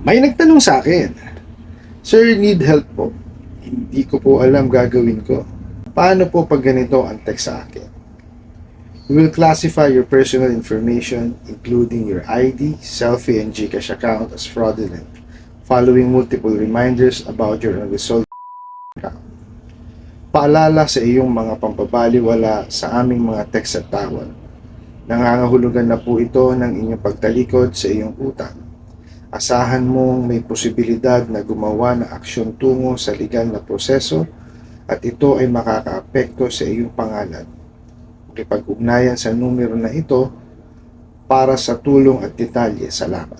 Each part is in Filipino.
May nagtanong sa akin, Sir, need help po. Hindi ko po alam gagawin ko. Paano po pag ganito ang text sa akin? We will classify your personal information, including your ID, selfie, and Gcash account as fraudulent, following multiple reminders about your unresolved account. Paalala sa iyong mga pampabaliwala sa aming mga text at tawag. Nangangahulugan na po ito ng inyong pagtalikod sa iyong utang. Asahan mong may posibilidad na gumawa ng aksyon tungo sa legal na proseso at ito ay makakaapekto sa iyong pangalan. Makipag-ugnayan sa numero na ito para sa tulong at detalye. Salamat.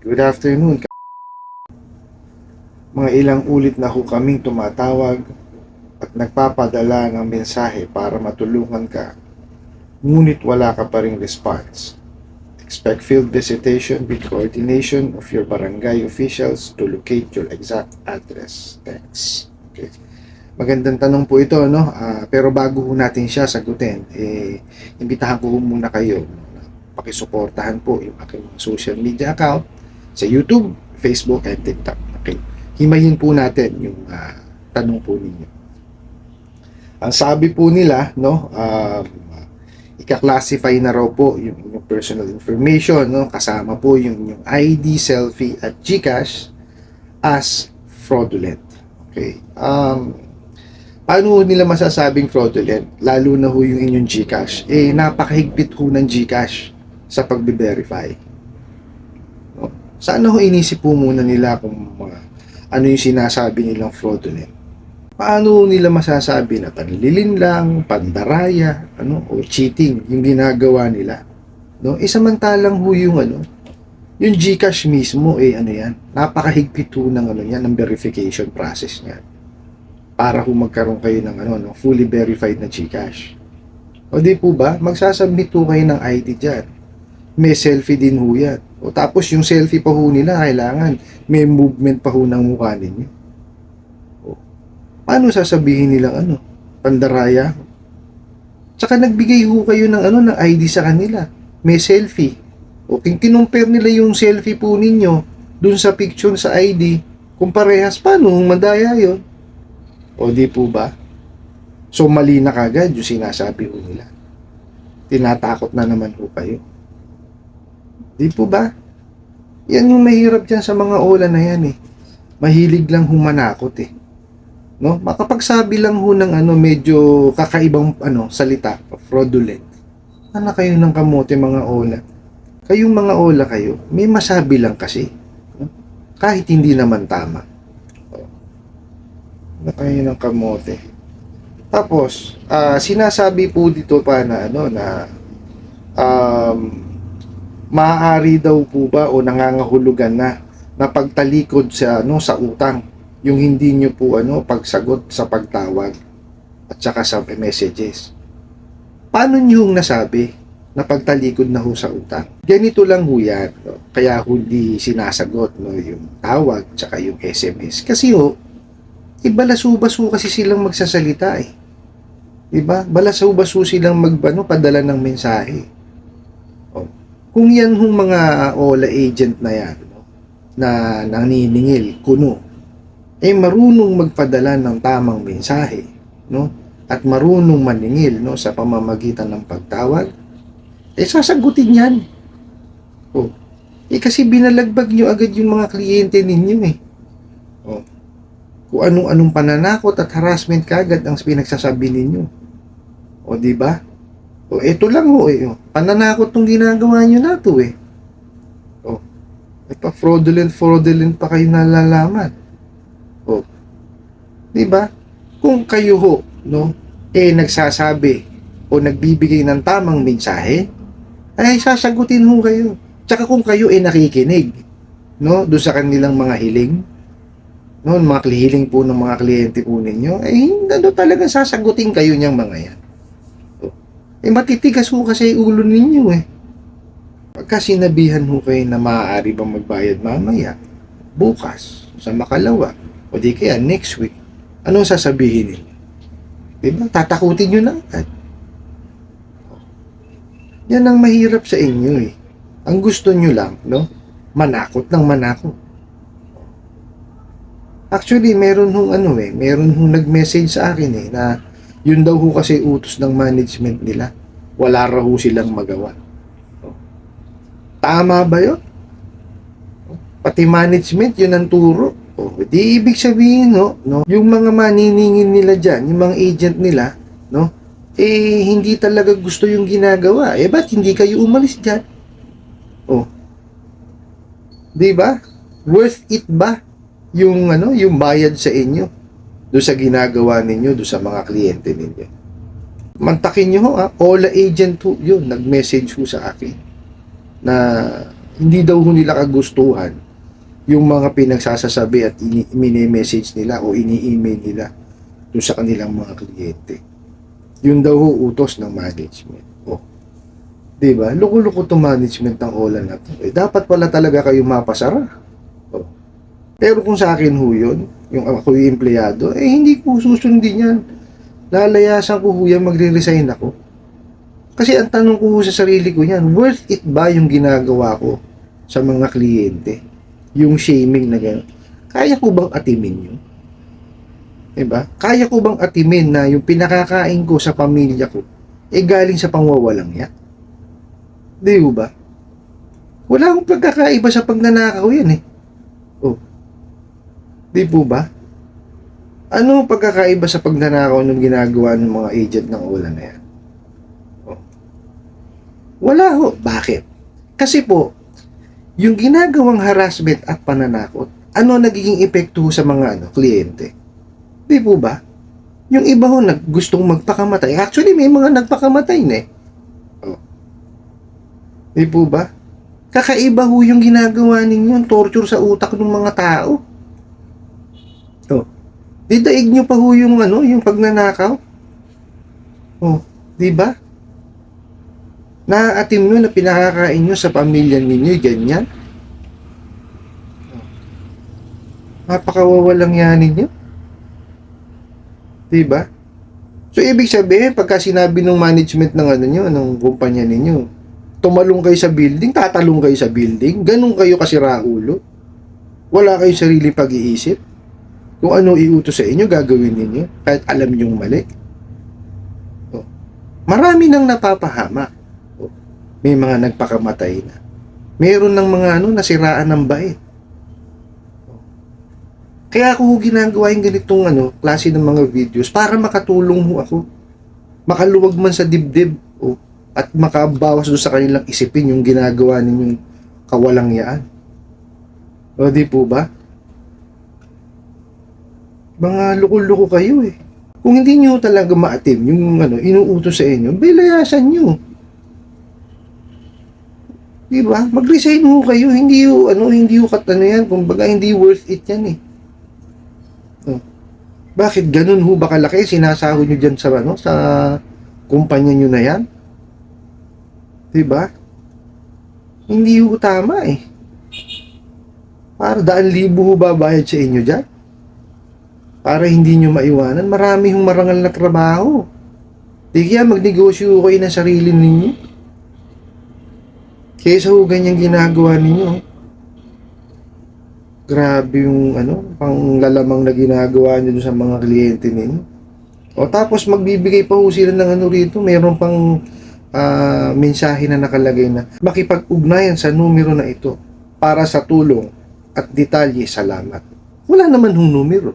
Good afternoon. Mga ilang ulit na ho kaming tumatawag at nagpapadala ng mensahe para matulungan ka, ngunit wala ka pa ring response. Expect field visitation with coordination of your barangay officials to locate your exact address. Thanks. Okay. Magandang tanong po ito, no? Ah, pero bago ho natin siya sagutin, eh, imbitahan ko muna kayo. Pakisuportahan po yung aking mga social media account sa YouTube, Facebook, and TikTok. Okay. Himayin po natin yung ah, tanong po ninyo. Ang sabi po nila, no, um, ika-classify na raw po yung inyong personal information, no, kasama po yung inyong ID, selfie, at GCash as fraudulent. Okay. Um, paano nila masasabing fraudulent? Lalo na ho yung inyong GCash. Eh, napakahigpit ho ng GCash sa pagbe-verify. No? Sana ho inisip po muna nila kung mga ano yung sinasabi nilang fraudulent paano nila masasabi na panlilin lang, pandaraya, ano, o cheating yung ginagawa nila. No? Eh samantalang ho yung ano, yung GCash mismo eh ano yan, napakahigpit ho ng ano yan, ng verification process niyan. Para ho magkaroon kayo ng ano, no, fully verified na GCash. O di po ba, magsasubmit ho kayo ng ID diyan. May selfie din ho yan. O tapos yung selfie pa ho nila, kailangan may movement pa ho ng mukha ninyo paano sasabihin nilang ano, pandaraya? Tsaka nagbigay ho kayo ng ano ng ID sa kanila. May selfie. O kung kinumpare nila yung selfie po ninyo dun sa picture sa ID, kung parehas, paano mandaya yon? O di po ba? So mali na kagad yung sinasabi ho nila. Tinatakot na naman ho kayo. Di po ba? Yan yung mahirap dyan sa mga ola na yan eh. Mahilig lang humanakot eh no? Makapagsabi lang ho ng ano medyo kakaibang ano salita fraudulent. Ano kayo ng kamote mga ola. Kayong mga ola kayo may masabi lang kasi. No? kahit hindi naman tama. Ano kayo ng kamote. Tapos ah, sinasabi po dito pa na ano na um, maaari daw po ba o nangangahulugan na na pagtalikod sa ano sa utang yung hindi nyo po ano pagsagot sa pagtawag at saka sa messages. Paano nyo yung nasabi na pagtalikod na ho sa utang? Ganito lang ho yan. No? Kaya hindi sinasagot no, yung tawag tsaka yung SMS. Kasi ho, ibalasu-basu kasi silang magsasalita eh. Diba? Balasu-basu silang magbano, padala ng mensahe. O, kung yan hong mga OLA agent na yan, no, na naniningil, kuno, eh marunong magpadala ng tamang mensahe, no? At marunong maningil, no, sa pamamagitan ng pagtawag, eh sasagutin 'yan. Oh. Eh kasi binalagbag nyo agad yung mga kliyente ninyo eh. Oh. Kung anong-anong pananakot at harassment kagad ang pinagsasabi ninyo. O di ba? O eto lang ho eh. oh. Pananakot tong ginagawa nyo na to eh. O. Eh pa fraudulent fraudulent pa kayo nalalaman. O, 'di ba? Kung kayo ho, no, eh nagsasabi o nagbibigay ng tamang mensahe, ay sasagutin ho kayo. Tsaka kung kayo eh nakikinig, no, do sa kanilang mga hiling, no, mga hiling po ng mga kliyente po ninyo, eh ano talaga sasagutin kayo niyang mga yan. Eh matitigas ho kasi ulo ninyo eh. Pagka sinabihan ho kayo na maaari bang magbayad mamaya, bukas, sa makalawa, o di kaya next week, anong sasabihin ninyo? Diba? Tatakutin nyo na agad. Yan ang mahirap sa inyo eh. Ang gusto nyo lang, no? Manakot ng manakot. Actually, meron hong ano eh, meron hong nag-message sa akin eh, na yun daw ho kasi utos ng management nila. Wala raw ho silang magawa. Tama ba yun? Pati management, yun ang turo. Oh, di ibig sabihin, no, no, yung mga maniningin nila dyan, yung mga agent nila, no, eh, hindi talaga gusto yung ginagawa. Eh, ba't hindi kayo umalis dyan? Oh. Di ba? Worth it ba yung ano, yung bayad sa inyo do sa ginagawa ninyo do sa mga kliyente ninyo? Mantakin nyo ha? Ola agent ho, yun, nag-message ho sa akin na hindi daw ho nila kagustuhan yung mga pinagsasasabi at ini- mini-message nila o ini-email nila do sa kanilang mga kliyente. Yun daw ho utos ng management. Oh. 'Di ba? Loko-loko to management ng Ola na to. Eh, dapat pala talaga kayo mapasara. Oh. Pero kung sa akin ho yun, yung ako yung empleyado, eh hindi ko susundin yan. Lalayasan ko ho yan, magre-resign ako. Kasi ang tanong ko sa sarili ko yan, worth it ba yung ginagawa ko sa mga kliyente? Yung shaming na gano'n. Kaya ko bang atimin yun? Diba? Kaya ko bang atimin na yung pinakakain ko sa pamilya ko, eh galing sa pangwawalang yan? Di ba? Wala akong pagkakaiba sa pagnanakaw yan eh. Oh. Di po ba? Ano ang pagkakaiba sa pagnanakaw ng ginagawa ng mga agent ng ulan na yan? Oh. Wala ho. Bakit? Kasi po, yung ginagawang harassment at pananakot, ano nagiging epekto sa mga ano, kliyente? Di po ba? Yung iba ho nag gustong magpakamatay. Actually, may mga nagpakamatay na eh. Oh. Di po ba? Kakaiba ho yung ginagawa ninyo, torture sa utak ng mga tao. Oh. Didaig nyo pa ho yung ano, yung pagnanakaw. Oh, di ba? Naaatim nyo na pinakakain nyo sa pamilya ninyo, ganyan. Napakawawalang yan ninyo. Di ba? So, ibig sabihin, pagka sinabi ng management ng ano nyo, ng kumpanya ninyo, tumalong kayo sa building, tatalong kayo sa building, ganun kayo kasi raulo. Wala kayong sarili pag-iisip. Kung ano iutos sa inyo, gagawin ninyo, kahit alam nyong mali. Oh. Marami nang napapahama. May mga nagpakamatay na. Meron ng mga ano, nasiraan ng bait. Kaya ako ho ginagawa yung ganitong ano, klase ng mga videos para makatulong ho ako. Makaluwag man sa dibdib. Oh at makabawas doon sa kanilang isipin yung ginagawa ninyong kawalangyaan. O di po ba? Mga loko-loko kayo eh. Kung hindi nyo talaga maatim yung ano, inuutos sa inyo, bilayasan nyo. Di ba? Mag-resign ho kayo. Hindi ho, ano, hindi ho kat ano yan. Kumbaga, hindi worth it yan eh. Oh. Bakit ganun ho ba kalaki? Sinasahod nyo dyan sa, ano, sa kumpanya nyo na yan? Diba? Hindi ho tama eh. Para daan libo ho babayad sa inyo dyan. Para hindi nyo maiwanan. Marami hong marangal na trabaho. Di kaya magnegosyo kayo ng sarili ninyo. Kesa ho ganyan ginagawa ninyo. Grabe yung ano, panglalamang na ginagawa nyo sa mga kliyente ninyo. O tapos magbibigay pa ho sila ng ano rito, mayroon pang uh, mensahe na nakalagay na makipag-ugnayan sa numero na ito para sa tulong at detalye salamat. Wala naman hong numero.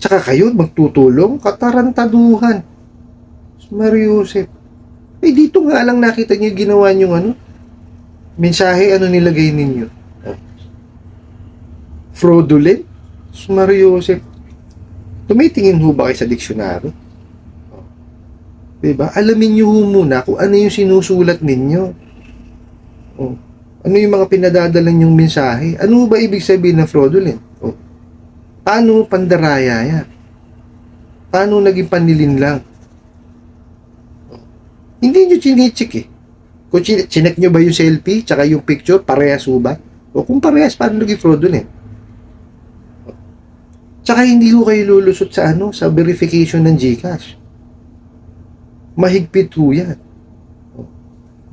Tsaka kayo magtutulong, katarantaduhan. Mariusip. Eh dito nga lang nakita niyo ginawa niyo ano? Mensahe ano nilagay ninyo? Fraudulent? Mariusip. Tumitingin ho ba kayo sa diksyonary? Diba? Alamin nyo ho muna kung ano yung sinusulat ninyo. Oh. Ano yung mga pinadadala nyong mensahe? Ano ba ibig sabihin ng fraudulent? Oh. Paano pandaraya yan? Paano naging panilin lang? Oh. Hindi nyo chinichik eh. Kung chin- chinek nyo ba yung selfie tsaka yung picture, parehas ba? O kung parehas, paano naging fraudulent? Oh. Tsaka hindi ho kayo lulusot sa ano, sa verification ng GCash mahigpit ho yan.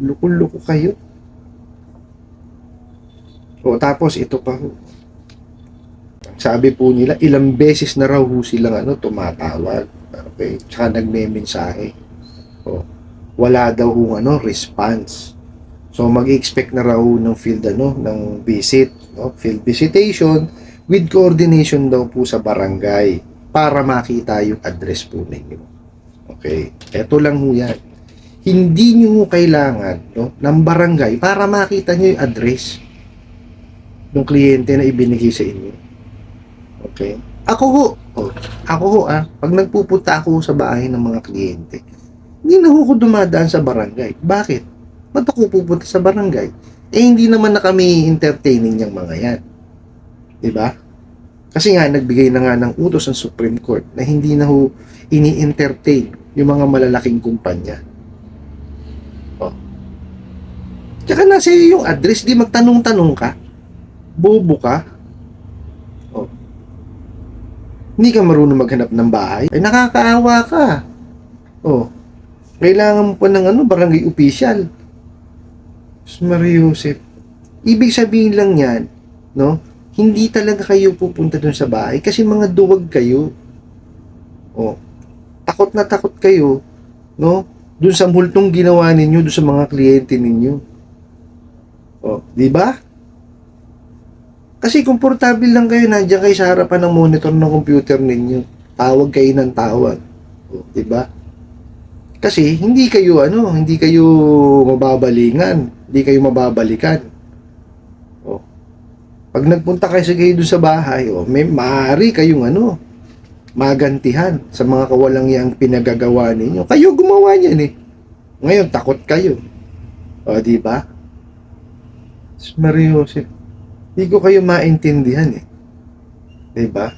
Luko-luko kayo. O tapos ito pa ho. sabi po nila, ilang beses na raw ho silang ano, tumatawag. Okay? Tsaka nagme-mensahe. O, wala daw ho, ano, response. So, mag-expect na raw ng field, ano, ng visit. No? Field visitation with coordination daw po sa barangay para makita yung address po ninyo. Okay? Ito lang ho yan. Hindi nyo kailangan no, ng barangay para makita nyo yung address ng kliyente na ibinigay sa inyo. Okay? Ako ho, oh, ako ho ah, pag nagpupunta ako sa bahay ng mga kliyente, hindi na ho ko dumadaan sa barangay. Bakit? Ba't ako pupunta sa barangay? Eh, hindi naman na kami entertaining yung mga yan. Ba? Kasi nga, nagbigay na nga ng utos ng Supreme Court na hindi na ho ini-entertain yung mga malalaking kumpanya. Oh. Tsaka nasa iyo yung address, di magtanong-tanong ka. Bobo ka. Oh. Hindi ka marunong maghanap ng bahay. Ay, nakakaawa ka. Oh. Kailangan mo pa ng ano, barangay official. Maria Joseph. Ibig sabihin lang yan, no? Hindi talaga kayo pupunta dun sa bahay kasi mga duwag kayo. Oh. Takot na takot kayo, no? Dun sa multong ginawa ninyo dun sa mga kliyente ninyo. Oh, di ba? Kasi komportable lang kayo, nandiyan kayo sa harapan ng monitor ng computer ninyo. Tawag kayo ng tawag. Oh, di ba? Kasi hindi kayo ano, hindi kayo mababalingan, hindi kayo mababalikan. Oh. Pag nagpunta kayo sa kayo sa bahay, oh, may maaari kayong ano, magantihan sa mga kawalangyang pinagagawa ninyo. Kayo gumawa niyan eh. Ngayon takot kayo. O, di ba? Mario Joseph, hindi ko kayo maintindihan eh. Di ba?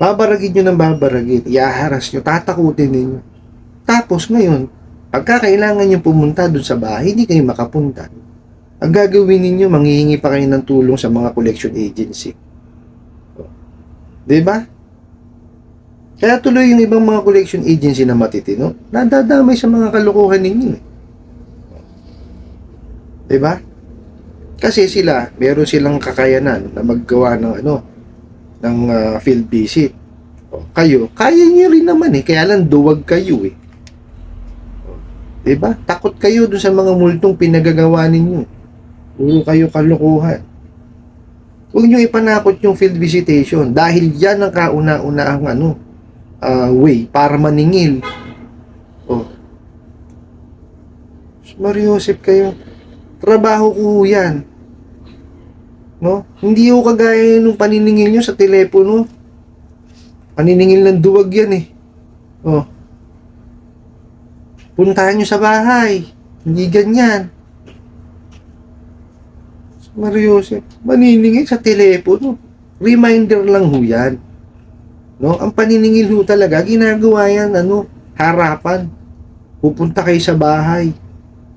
Babaragin nyo ng babaragin. Iaharas nyo, tatakutin ninyo. Tapos ngayon, pagka kailangan nyo pumunta doon sa bahay, hindi kayo makapunta. Ang gagawin ninyo, manghihingi pa kayo ng tulong sa mga collection agency. Ba? Kaya tuloy yung ibang mga collection agency na matitino, nadadamay sa mga kalokohan ninyo. eh. Ba? Kasi sila, meron silang kakayanan na maggawa ng ano, ng ah, field visit. Kayo, kaya niyo rin naman eh, kaya lang duwag kayo eh. Diba? Takot kayo dun sa mga multong pinagagawa ninyo. Puro kayo kalokohan. Huwag niyo ipanakot yung field visitation dahil yan ang kauna-unahang ano, ah, way para maningil. Oh. Mario Joseph kayo. Trabaho ko yan. No? Hindi ko kagaya nung paniningil nyo sa telepono. Paniningil ng duwag yan eh. Oh. Puntahan nyo sa bahay. Hindi ganyan. Mario Joseph, maniningil sa telepono. Reminder lang ho yan. No? Ang paniningil ho talaga, ginagawa yan, ano, harapan. Pupunta kayo sa bahay.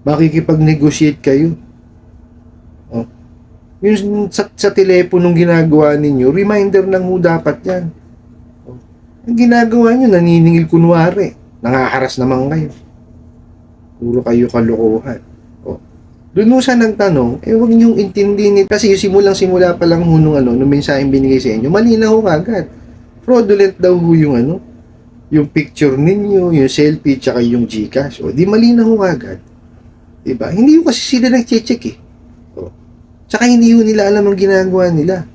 Makikipag-negotiate kayo. Oh. Yung sa, sa teleponong ginagawa ninyo, reminder lang ho dapat yan. Oh. Ang ginagawa nyo, naniningil kunwari. Nangaharas naman kayo. Puro kayo kalokohan. Oh. Doon ho siya nagtanong, eh huwag niyong intindihin. Kasi yung simulang-simula pa lang ho nung, ano, nung mensaheng binigay sa inyo, mali na ho kagad. Fraudulent daw ho yung ano, yung picture ninyo, yung selfie, tsaka yung Gcash. O, di mali na ho agad. Diba? Hindi ho kasi sila nag-check eh. O. Tsaka hindi ho nila alam ang ginagawa nila.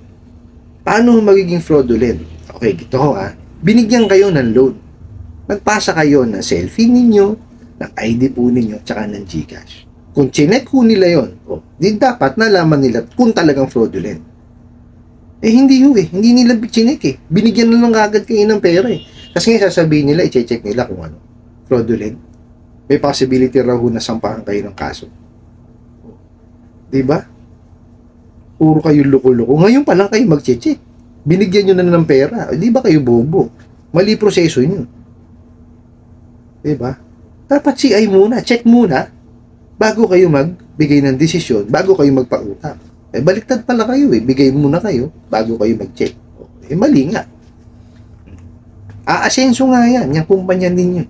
Paano magiging fraudulent? Okay, ito ho ah. Binigyan kayo ng loan. Nagpasa kayo ng selfie ninyo, ng ID po ninyo, tsaka ng Gcash. Kung chinek ho nila yon, o, di dapat nalaman nila kung talagang fraudulent. Eh, hindi ho eh. Hindi nila chinek eh. Binigyan na lang agad kayo ng pera eh. Kasi nga sasabihin nila, i-check nila kung ano. Fraudulent. May possibility raw ho na sampahan kayo ng kaso. Di ba? Puro kayo loko-loko. Ngayon pa lang kayo mag-check. Binigyan nyo na ng pera. Di ba kayo bobo? Mali proseso nyo. Di ba? Dapat CI muna. Check muna. Bago kayo magbigay ng desisyon. Bago kayo magpautang. Eh, baliktad pala kayo eh. Bigay muna kayo bago kayo mag-check. Eh, mali nga. Aasenso nga yan, yung kumpanya ninyo.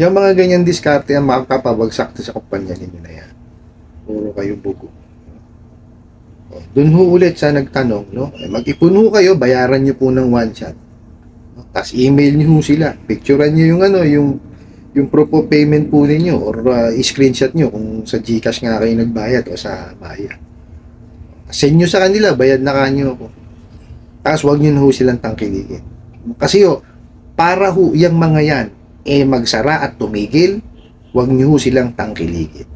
Yung mga ganyan diskarte yan, makakapabagsak sa kumpanya ninyo na yan. Puro kayo bugo. Doon ho ulit sa nagtanong, no? Eh, Mag-ipon ho kayo, bayaran nyo po ng one shot. Tapos email nyo sila. Picturean nyo yung ano, yung yung proof of payment po ninyo or uh, i-screenshot nyo kung sa GCash nga kayo nagbayad o sa Maya. Send nyo sa kanila, bayad na kanyo ako. Tapos wag nyo na ho silang tangkilikin. Kasi ho, para ho yung mga yan, eh magsara at tumigil, wag nyo ho silang tangkilikin.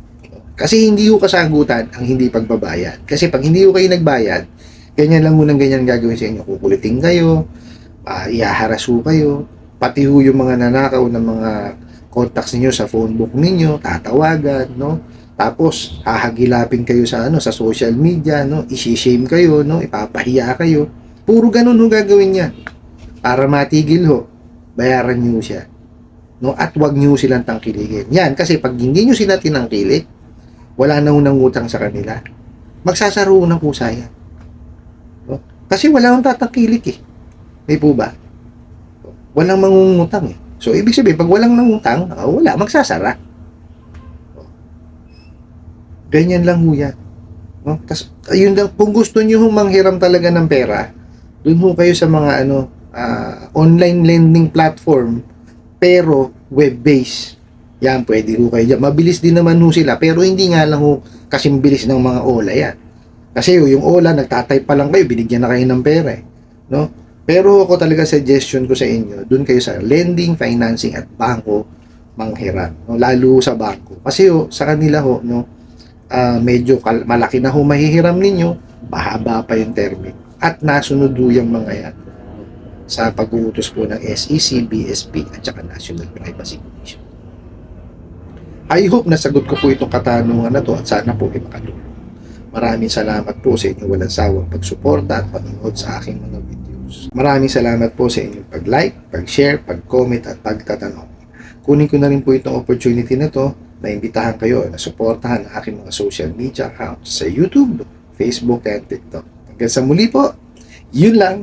Kasi hindi ho kasagutan ang hindi pagbabayad. Kasi pag hindi ho kayo nagbayad, ganyan lang munang ganyan gagawin sa inyo. Kukulitin kayo, uh, ihaharas ho kayo, pati ho yung mga nanakaw ng mga contacts ninyo sa phone book ninyo, tatawagan, no? Tapos hahagilapin kayo sa ano sa social media, no? I-shame kayo, no? Ipapahiya kayo. Puro ganun ho gagawin niya. Para matigil ho, bayaran niyo siya. No? At wag niyo silang tangkiligin. Yan, kasi pag hindi niyo sila tinangkilik, wala na ho nang utang sa kanila. Magsasaro ng kusa. No? Kasi wala nang tatangkilik eh. May po ba? Walang mangungutang eh. So, ibig sabihin, pag walang nangutang, ah, wala, magsasara. Ganyan lang ho yan. No? Tas, ayun lang, kung gusto nyo manghiram talaga ng pera, dun ho kayo sa mga ano, ah, online lending platform, pero web-based. Yan, pwede ho kayo dyan. Mabilis din naman ho sila, pero hindi nga lang ho kasing bilis ng mga OLA yan. Kasi yung OLA, nagtatype pa lang kayo, binigyan na kayo ng pera eh. No? Pero ako talaga suggestion ko sa inyo, dun kayo sa lending, financing at bangko manghiram, no? lalo sa bangko. Kasi ho, sa kanila ho, no, ah, medyo malaki na ho mahihiram ninyo, mahaba pa yung termine. At nasunod ho yung mga yan sa pag-uutos po ng SEC, BSP at saka National Privacy Commission. I hope nasagot ko po itong katanungan na to at sana po ay makatulong. Maraming salamat po sa inyong walang sawang pagsuporta at panonood sa aking mga videos. Maraming salamat po sa inyong pag-like, pag-share, pag-comment at pagtatanong. Kunin ko na rin po itong opportunity na to na imbitahan kayo na suportahan ang aking mga social media accounts sa YouTube, Facebook at TikTok. Hanggang sa muli po, yun lang.